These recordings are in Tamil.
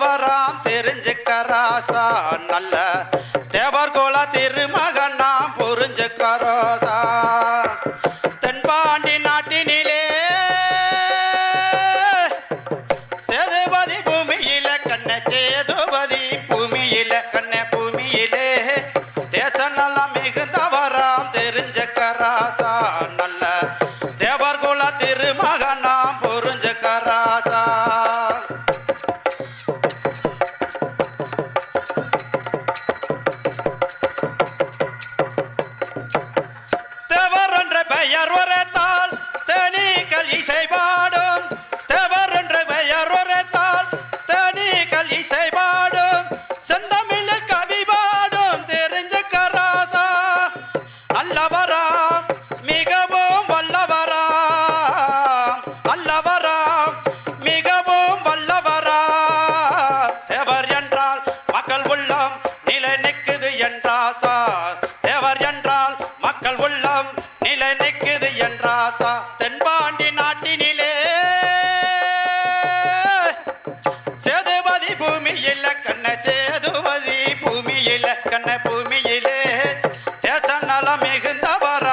வராம் தெரிஞ்சுக்கராசா நல்ல தேவர்கோல திருமகன் நாம் புரிஞ்சுக்கரோசா தென்பாண்டி நாட்டினிலே சேதுபதி பூமியில கண்ண சேதுபதி பூமியில கண்ண தெரிஞ்ச பூமியிலே தேச நலம் மிகுந்தவர்.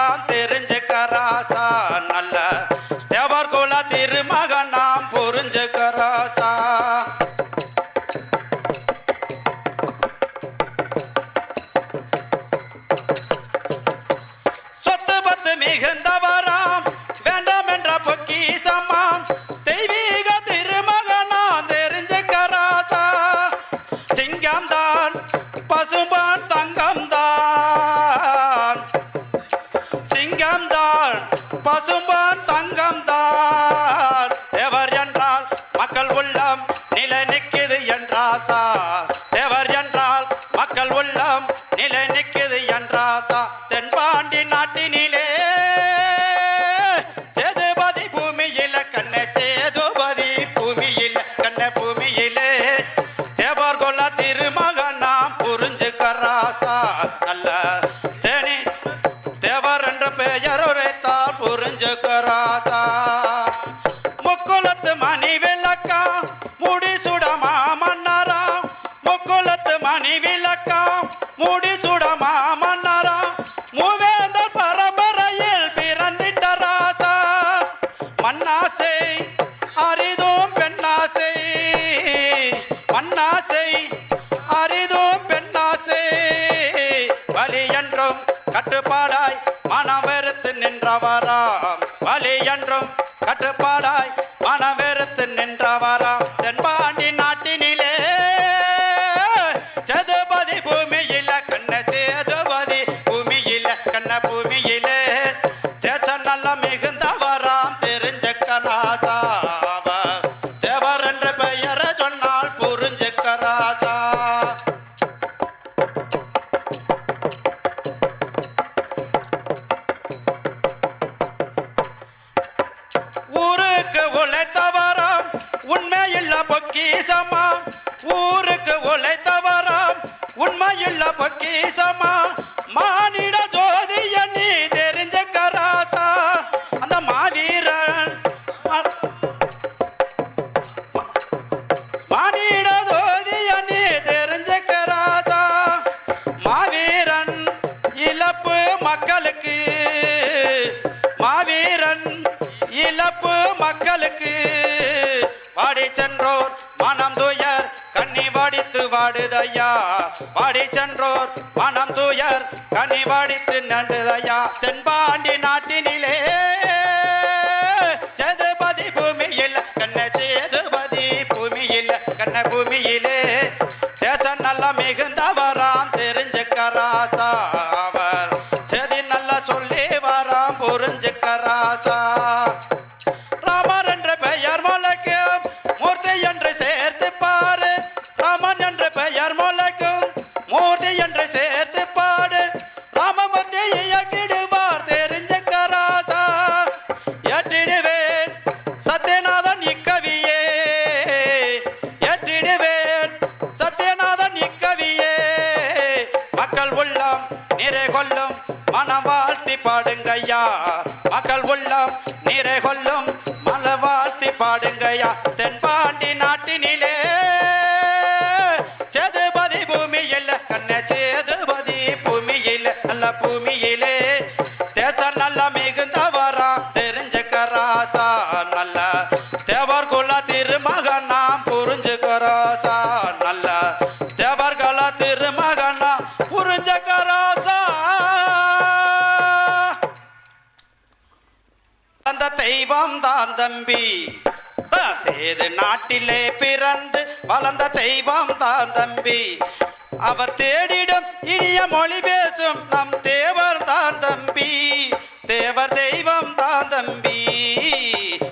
எல்லாம் தங்கம் தான் தேவர் என்றால் மக்கள் உள்ளம் நிலை நிற்கிது என்றாசா. தேவர் என்றால் மக்கள் உள்ளம் நிலை நிற்கிது என்றாசா. தென்பாண்டி நாட்டினிலே சேதுபதி பூமியில கண்ண சேதுபதி பூமியில கண்ண பூமியிலே. தேவர் கொல்ல திருமகன் நாம் புரிஞ்சுக்கராசா நல்ல பத்து மனைவில் உண்மை கனி வடித்து நன்றுதையா தென் நிலம் நிறை கொள்ளும். தான் தம்பி தேது நாட்டிலே பிறந்து வளர்ந்த தெய்வம் தான் தம்பி அவர் தேடிடும் இனிய மொழி பேசும் நம் தேவர் தான் தம்பி தேவர் தெய்வம் தான் தம்பி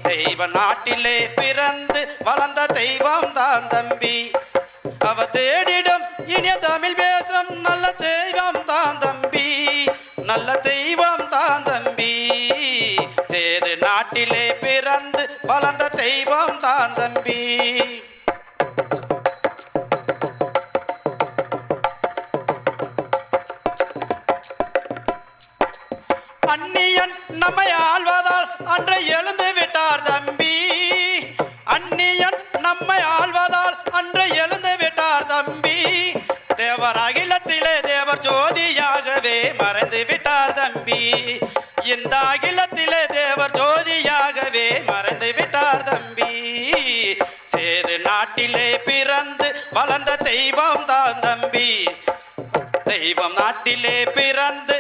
தெய்வ நாட்டிலே பிறந்து வளர்ந்த தெய்வம் தான் தம்பி அவர் தேடிடும் இனிய தமிழ் பேசும் நல்ல தெய்வம் வளர்ந்த தெய்வம் தான் தம்பி. அந்நியன் நம்மை ஆழ்வதால் அன்று எழுந்து விட்டார் தம்பி. அந்நியன் நம்மை ஆழ்வதால் அன்று எழுந்து விட்டார் தம்பி. தேவர் அகிலத்திலே தேவர் ஜோதி வளர்ந்த தெய்வம் தான் தம்பி. தெய்வம் நாட்டிலே பிறந்த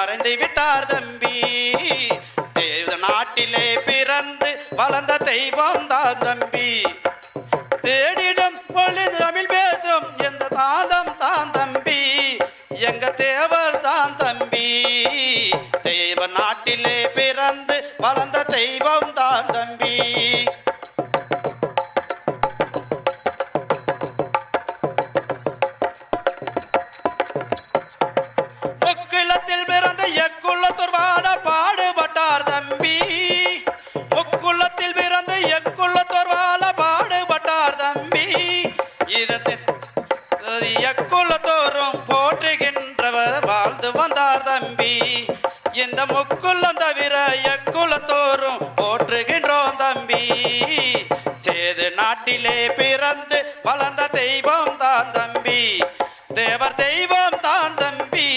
மறைந்து விட்டார் தம்பி. தேவ நாட்டிலே பிறந்து வளர்ந்த தெய்வம் தான் தம்பி. தேடிடம் பொழுது தமிழ் பேசும் எந்த நாதம் தான் தம்பி. எங்க தேவர் தான் தம்பி. தெய்வ நாட்டிலே பிறந்து வளர்ந்த தெய்வம் தான் தம்பி. ஏது நாட்டிலே பிறந்து வளர்ந்த தெய்வம் தான் தம்பி. தேவர் தெய்வம் தான் தம்பி.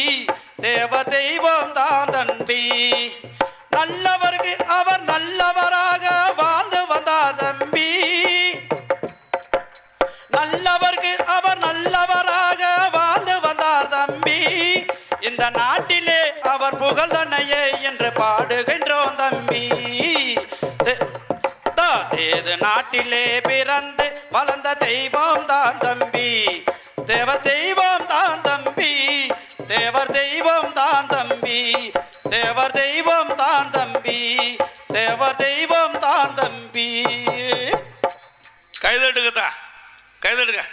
தேவர் தெய்வம் தான் தம்பி. நல்லவருக்கு அவர் நல்லவராக வாழ்ந்து வந்தார் தம்பி. நல்லவருக்கு அவர் நல்லவராக வாழ்ந்து வந்தார் தம்பி. இந்த நாட்டிலே அவர் புகழ் தன்னையே என்று பாடுகின்றோம் தம்பி. தேது நாட்டிலே பிறந்து வளர்ந்த தெய்வம் தான் தம்பி. தேவர் தெய்வம் தான் தம்பி. தேவர் தெய்வம் தான் தம்பி. தேவர் தெய்வம் தான் தம்பி. தேவர் தெய்வம் தான் தம்பி. கைதட்டுக்குதா கைதட்டுங்க